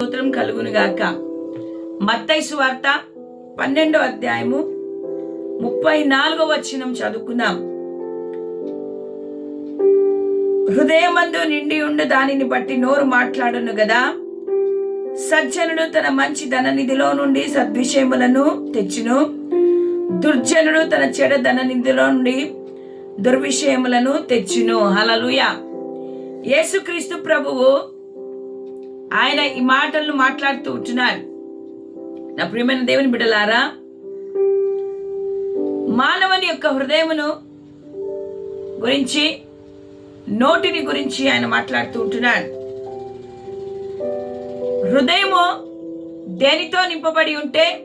స్తోత్రం కలుగును గాక. మత్తైసు వార్త పన్నెండో అధ్యాయము ముప్పై నాలుగో వచనం చదువుకుందాం. హృదయమందు నిండి ఉండు దానిని బట్టి నోరు మాట్లాడును కదా సజ్జనుడు తన మంచి ధననిధిలో నుండి సద్విషయములను తెచ్చును. దుర్జనుడు తన చెడ ధననిధిలో నుండి దుర్విషయములను తెచ్చును. హలలుయ యేసుక్రీస్తు ప్రభువు ఆయన ఈ మాటలను మాట్లాడుతూ ఉంటున్నారు. నా ప్రియమైన దేవుని బిడ్డలారా మానవుని యొక్క హృదయమును గురించి నోటిని గురించి ఆయన మాట్లాడుతూ ఉంటున్నాడు. హృదయము దేనితో నింపబడి ఉంటే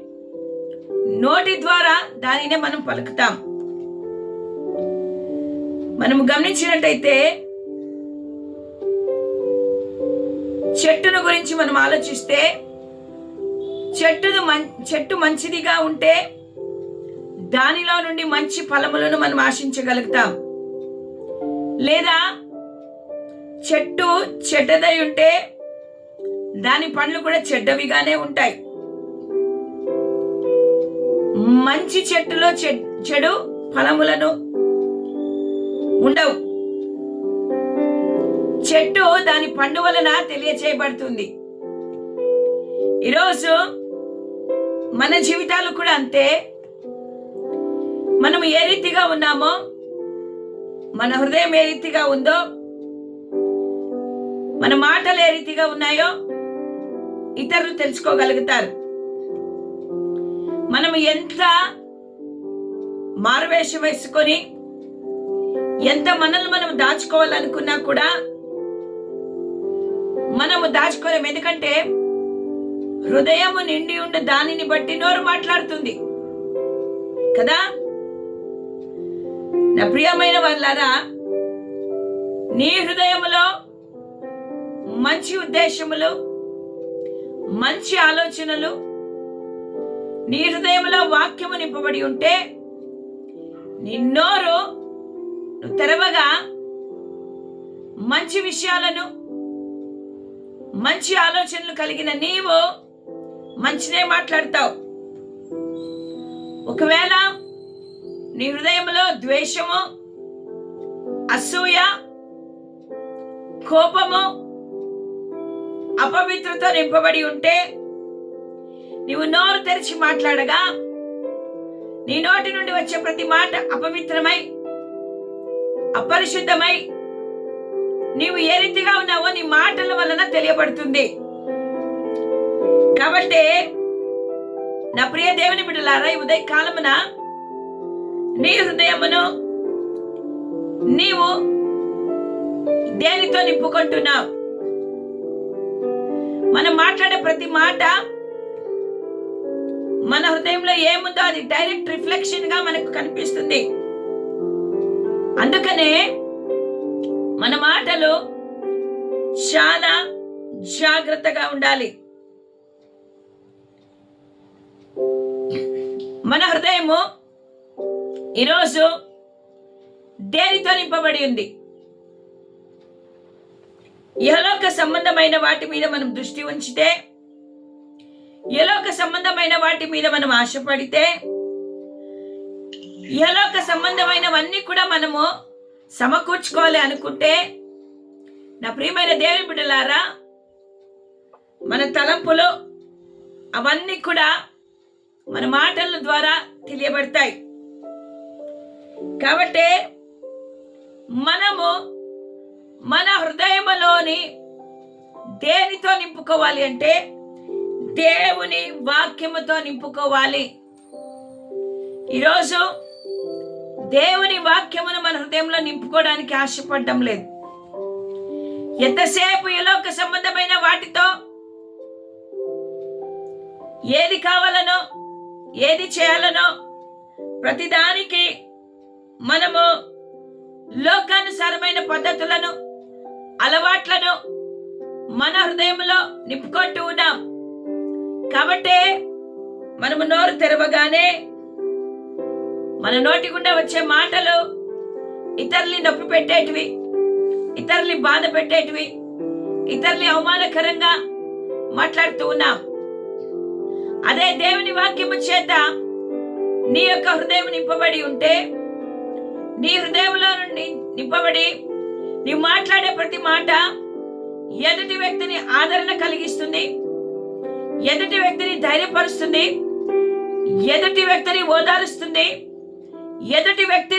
నోటి ద్వారా దానినే మనం పలుకుతాం. మనము గమనించినట్టయితే చెట్టును గురించి మనం ఆలోచిస్తే చెట్టును మం- చెట్టు మంచిదిగా ఉంటే దానిలో నుండి మంచి ఫలములను మనం ఆశించగలుగుతాం. లేదా చెట్టు చెడ్డదై ఉంటే దాని పండ్లు కూడా చెడ్డవిగానే ఉంటాయి. మంచి చెట్టులో చె- చెడు ఫలములను ఉండవు. చెట్టు దాని పండు వలన తెలియచేయబడుతుంది. ఈరోజు మన జీవితాలు కూడా అంతే. మనం ఏ రీతిగా ఉన్నామో మన హృదయం ఏ రీతిగా ఉందో మన మాటలు ఏ రీతిగా ఉన్నాయో ఇతరులు తెలుసుకోగలుగుతారు. మనం ఎంత మారువేషం వేసుకొని ఎంత మనల్ని మనం దాచుకోవాలనుకున్నా కూడా మనము దాచుకోలేము ఎందుకంటే హృదయము నిండి ఉండి దానిని బట్టి నోరు మాట్లాడుతుంది. కదా? నా ప్రియమైన వాళ్ళారా నీ హృదయములో మంచి ఉద్దేశములు మంచి ఆలోచనలు నీ హృదయంలో వాక్యము నింపబడి ఉంటే నిన్నోరు తెరవగా మంచి విషయాలను మంచి ఆలోచనలు కలిగిన నీవు మంచినే మాట్లాడతావు. ఒకవేళ నీ హృదయంలో ద్వేషము అసూయ కోపము అపవిత్రతో నింపబడి ఉంటే నీవు నోరు తెరిచి మాట్లాడగా నీ నోటి నుండి వచ్చే ప్రతి మాట అపవిత్రమై అపరిశుద్ధమై నీవు ఏ రీతిగా ఉన్నావో నీ మాటల వలన తెలియబడుతుంది. కాబట్టి నా ప్రియ దేవుని బిడ్డలారా ఈ ఉదయ కాలమున నీ హృదయమును నీవు దేనితో నింపుకుంటున్నావు? మనం మాట్లాడే ప్రతి మాట మన హృదయంలో ఏముందో అది డైరెక్ట్ రిఫ్లెక్షన్గా మనకు కనిపిస్తుంది. అందుకనే మన మాటలు చాలా జాగ్రత్తగా ఉండాలి. మన హృదయము ఈరోజు దేనితో నింపబడి ఉంది. యలోక సంబంధమైన వాటి మీద మనం దృష్టి ఉంచితే యలోక సంబంధమైన వాటి మీద మనం ఆశపడితే యలోక సంబంధమైనవన్నీ కూడా మనము సమకూర్చుకోవాలి అనుకుంటే నా ప్రియమైన దేవుని బిడ్డలారా మన తలంపులు అవన్నీ కూడా మన మాటల ద్వారా తెలియబడతాయి. కాబట్టి మనము మన హృదయంలోని దేనితో నింపుకోవాలి అంటే దేవుని వాక్యముతో నింపుకోవాలి. ఈరోజు దేవుని వాక్యమును మన హృదయంలో నింపుకోవడానికి ఆశపడడం లేదు. ఎంతసేపు ఎలోక సంబంధమైన వాటితో ఏది కావాలనో ఏది చేయాలనో ప్రతిదానికి మనము లోకానుసారమైన పద్ధతులను అలవాట్లను మన హృదయంలో నింపుకుంటూ ఉన్నాం. కాబట్టి మనము నోరు తెరవగానే మన నోటి గుండా వచ్చే మాటలు ఇతరుల్ని నొప్పి పెట్టేటివి ఇతరుల్ని బాధ పెట్టేటివి ఇతరుల్ని అవమానకరంగా మాట్లాడుతూ ఉన్నాం. అదే దేవుని వాక్యము చేత నీ యొక్క హృదయం నింపబడి ఉంటే నీ హృదయంలో నుండి నింపబడి నీ మాట్లాడే ప్రతి మాట ఎదుటి వ్యక్తిని ఆదరణ కలిగిస్తుంది ఎదుటి వ్యక్తిని ధైర్యపరుస్తుంది ఎదుటి వ్యక్తిని ఓదారుస్తుంది ఎదుటి వ్యక్తి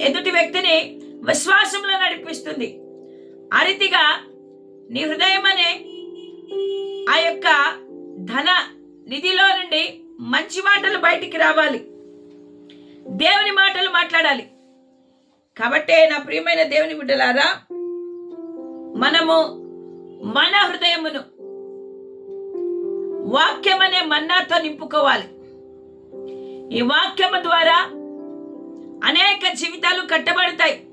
ఎదుటి వ్యక్తిని విశ్వాసంలో నడిపిస్తుంది. ఆ రీతిగా నీ హృదయం అనే ఆ యొక్క ధన నిధిలో నుండి మంచి మాటలు బయటికి రావాలి. దేవుని మాటలు మాట్లాడాలి. కాబట్టే నా ప్రియమైన దేవుని బిడ్డలారా మనము మన హృదయమును వాక్యం అనే మన్నాతో నింపుకోవాలి. ఈ వాక్యము ద్వారా అనేక జీవితాలు కట్టబడతాయి.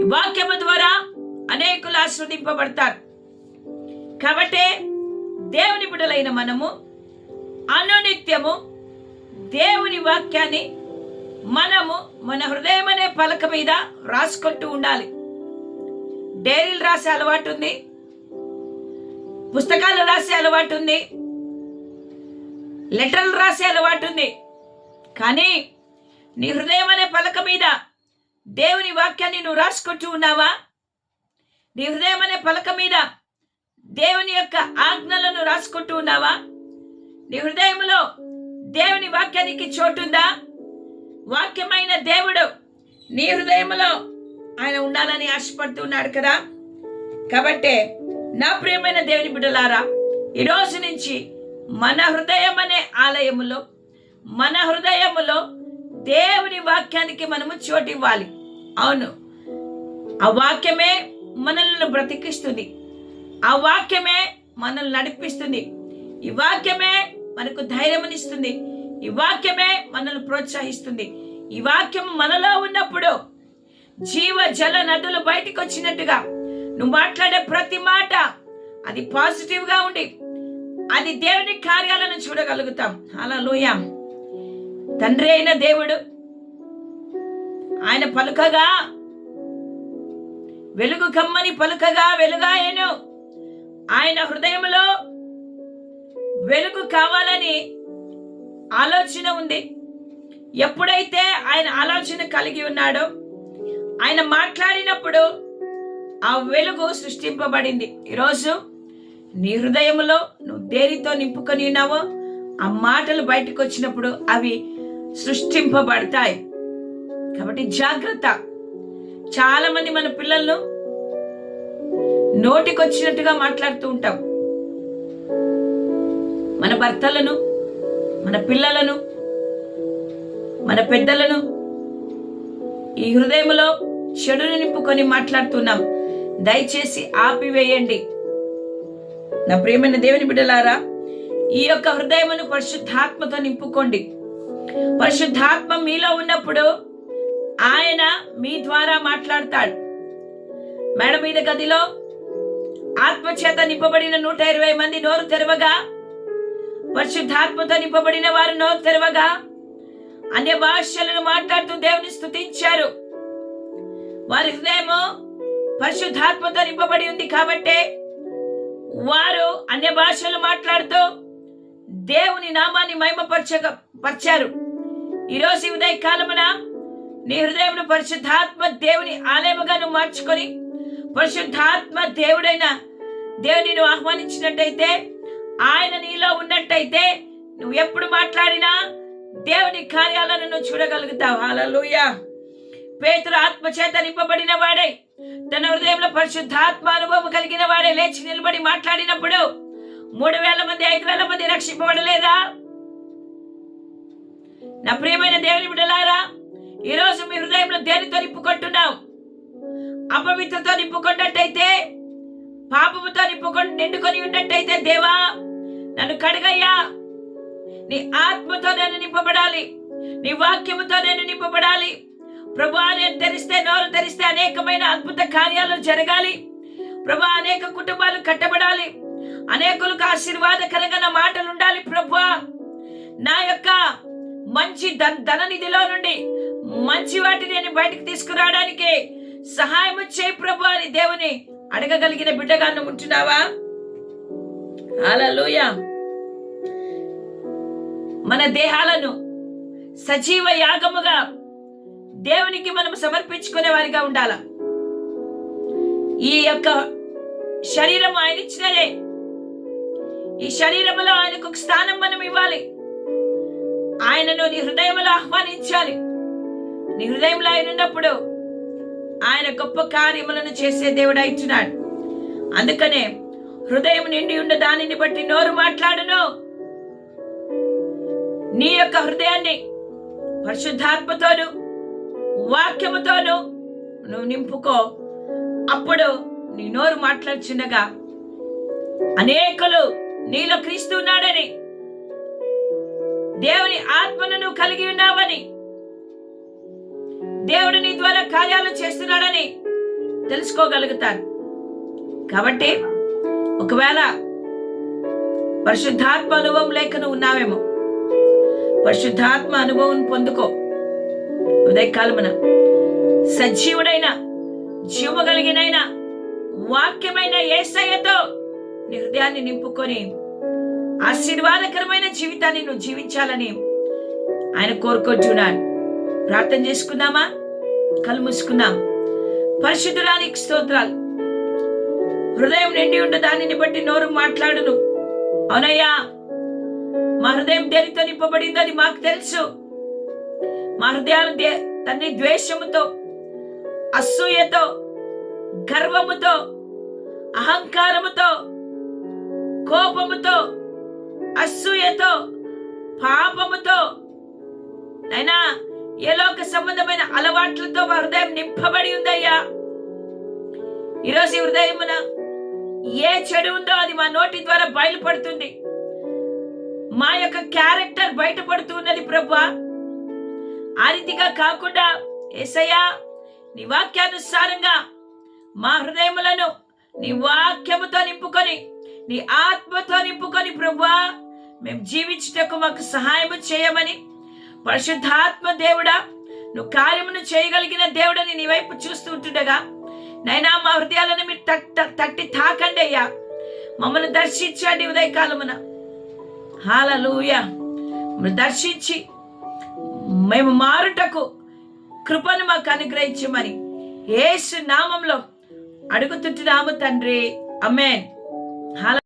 ఈ వాక్యము ద్వారా అనేకులు ఆశ్రదింపబడతారు కాబట్టి దేవుని బిడలైన మనము అనునిత్యము దేవుని వాక్యాన్ని మనము మన హృదయం అనే పలక మీద రాసుకుంటూ ఉండాలి. డైరీలు రాసే అలవాటు ఉంది. పుస్తకాలు రాసే అలవాటు ఉంది. లెటర్లు రాసే అలవాటు ఉంది. కానీ నీ హృదయం అనే పలక మీద దేవుని వాక్యాన్ని నువ్వు రాసుకుంటూ ఉన్నావా? నీ హృదయం అనే పలక మీద దేవుని యొక్క ఆజ్ఞలను రాసుకుంటూ ఉన్నావా? నీ హృదయంలో దేవుని వాక్యానికి చోటుందా? వాక్యమైన దేవుడు నీ హృదయంలో ఆయన ఉండాలని ఆశపడుతున్నాడు కదా? కాబట్టే నా ప్రియమైన దేవుని బిడ్డలారా ఈరోజు నుంచి మన హృదయం అనే ఆలయములో మన హృదయములో దేవుని వాక్యానికి మనము చోటు ఇవ్వాలి. అవును. ఆ వాక్యమే మనల్ని బ్రతికిస్తుంది. ఆ వాక్యమే మనల్ని నడిపిస్తుంది. ఈ వాక్యమే మనకు ధైర్యమునిస్తుంది ఈ వాక్యమే మనల్ని ప్రోత్సహిస్తుంది. ఈ వాక్యం మనలో ఉన్నప్పుడు జీవ జల నదులు బయటికి వచ్చినట్టుగా నువ్వు మాట్లాడే ప్రతి మాట అది పాజిటివ్గా ఉండి అది దేవుని కార్యాలను చూడగలుగుతాం. అలా లోయ తండ్రి అయిన దేవుడు. ఆయన పలుకగా వెలుగు కమ్మని పలుకగా వెలుగాయను. ఆయన హృదయంలో వెలుగు కావాలని ఆలోచన ఉంది. ఎప్పుడైతే ఆయన ఆలోచన కలిగి ఉన్నాడో ఆయన మాట్లాడినప్పుడు ఆ వెలుగు సృష్టింపబడింది. ఈరోజు నీ హృదయంలో నువ్వు దేనితో నింపుకొని ఉన్నావో ఆ మాటలు బయటకు వచ్చినప్పుడు అవి సృష్టింపబడతాయి. కాబట్టి జాగ్రత్త. చాలా మంది మన పిల్లలను నోటికొచ్చినట్టుగా మాట్లాడుతూ ఉంటాం. మన భర్తలను మన పిల్లలను మన పెద్దలను ఈ హృదయంలో చెడును నింపుకొని మాట్లాడుతున్నాం. దయచేసి ఆపివేయండి. నా ప్రియమైన దేవుని బిడ్డలారా ఈ యొక్క హృదయమును పరిశుద్ధాత్మతో నింపుకోండి. పరిశుద్ధాత్మ మీలో ఉన్నప్పుడు ఆయన మీ ద్వారా మాట్లాడతాడు. మేడ మీద గదిలో ఆత్మచేత నింపబడిన నూట ఇరవై మంది నోరు తెరవగా పరిశుద్ధాత్మతో నింపబడిన వారు నోరు తెరవగా అన్య భాషలను మాట్లాడుతూ దేవుని స్తుతించారు. వారి హృదయము పరిశుద్ధాత్మతో నింపబడి ఉంది కాబట్టే వారు అన్య భాషలు మాట్లాడుతూ దేవుని నామాన్ని మహిమపరచక పరిచారు. ఈరోజు ఉదయ కాలమున నీ హృదయమును పరిశుద్ధాత్మ దేవుని ఆలయముగా నువ్వు మార్చుకొని పరిశుద్ధాత్మ దేవుడైన దేవుని నువ్వు ఆహ్వానించినట్టయితే ఆయన నీలో ఉన్నట్టయితే నువ్వు ఎప్పుడు మాట్లాడినా దేవుని కార్యాలను నువ్వు చూడగలుగుతావు. హల్లెలూయా. పేతురు ఆత్మ చేత నింపబడిన వాడే తన హృదయంలో పరిశుద్ధాత్మ అనుభవం కలిగిన వాడే లేచి నిలబడి మాట్లాడినప్పుడు మూడు వేల మంది ఐదు వేల మంది రక్షింపబడలేదా? నా ప్రియమైన దేవుని బిడ్డలారా ఈరోజు మీ హృదయంలో దేనితో నిప్పుకుంటున్నాం అపవిత్రతో నింపుకున్నట్టయితే పాపముతో నింపుకొని నిండుకొని ఉన్నట్టయితే దేవా నన్ను కడగయ్యా. నీ ఆత్మతో నేను నింపబడాలి నీ వాక్యముతో నేను నింపబడాలి. ప్రభా నేను తెరిస్తే నోరు తెరిస్తే అనేకమైన అద్భుత కార్యాలు జరగాలి. ప్రభా అనేక కుటుంబాలు కట్టబడాలి. అనేకులకు ఆశీర్వాదకరంగా నా మాటలు ఉండాలి ప్రభా. నా యొక్క మంచి ధన నిధిలో నుండి మంచి వాటిని నేను బయటకు తీసుకురావడానికి సహాయం చేయి ప్రభు అని దేవుని అడగగలిగిన బిడ్డగా నువ్వు ఉంటున్నావా? హల్లెలూయ. మన దేహాలను సజీవ యాగముగా దేవునికి మనం సమర్పించుకునే వారిగా ఉండాల? ఈ యొక్క శరీరం ఆయన ఇచ్చినదే ఈ శరీరంలో ఆయనకు ఒక స్థానం మనం ఇవ్వాలి. ఆయనను నీ హృదయంలో ఆహ్వానించాలి. నీ హృదయంలో ఆయన ఉన్నప్పుడు ఆయన గొప్ప కార్యములను చేసే దేవుడు ఇచ్చినాడు అందుకనే హృదయం నిండి ఉన్న దానిని బట్టి నోరు మాట్లాడును. నీ యొక్క హృదయాన్ని పరిశుద్ధాత్మతోను వాక్యముతోను నువ్వు నింపుకో. అప్పుడు నీ నోరు మాట్లాడుచుండగా అనేకులు నీలో క్రీస్తు ఉన్నాడని. దేవుని ఆత్మను నువ్వు కలిగి ఉన్నావని. దేవుడు నీ ద్వారా కార్యాలు చేస్తున్నాడని తెలుసుకోగలుగుతారు కాబట్టి ఒకవేళ పరిశుద్ధాత్మ అనుభవం లేక నువ్వు ఉన్నావేమో పరిశుద్ధాత్మ అనుభవం పొందుకో. ఉదయకాలమున సజీవుడైన జీవ కలిగినైనా వాక్యమైన ఏసయ్యతో నీ హృదయాన్ని నింపుకొని ఆశీర్వాదకరమైన జీవితాన్ని నువ్వు జీవించాలని ఆయన కోరుకుంటున్నాను ప్రార్థన చేసుకుందామా? కళ్ళు మూసుకుందాం. పరిశుద్ధురానికి స్తోత్రాలు. హృదయం నిండి ఉన్న దానిని బట్టి నోరు మాట్లాడును. అవునయ్యా మా హృదయం దేనితో నింపబడింది అది మాకు తెలుసు. మా హృదయాలు దే తన్ని ద్వేషముతో అసూయతో గర్వముతో అహంకారముతో కోపముతో అసూయతో పాపముతో నైనా ఏలోక సంబంధమైన అలవాట్లతో మా హృదయం నింపబడి ఉందయ్యా. ఈరోజు హృదయమున ఏ చెడు ఉందో అది మా నోటి ద్వారా బయలుపడుతుంది. మా యొక్క క్యారెక్టర్ బయటపడుతున్నది ప్రభా ఆ రీతిగా కాకుండా ఏసయ్యా నీ వాక్యానుసారంగా మా హృదయములను నీ వాక్యముతో నింపుకొని నీ ఆత్మతో నింపుకొని ప్రభా మేము జీవించుటకు మాకు సహాయం చేయమని. పరిశుద్ధాత్మ దేవుడా నువ్వు కార్యమును చేయగలిగిన దేవుడని నీ వైపు చూస్తూ ఉంటుండగా నైనా మా హృదయాలను మీరు తట్ట తట్టి తాకండి అయ్యా. మమ్మల్ని దర్శించండి ఉదయకాలమున. హాలూయ దర్శించి మేము మారుటకు కృపను మాకు అనుగ్రహించమని ఏసు నామంలో అడుగుతుంటున్నాము తండ్రి. అమ్మేన్ Hallelujah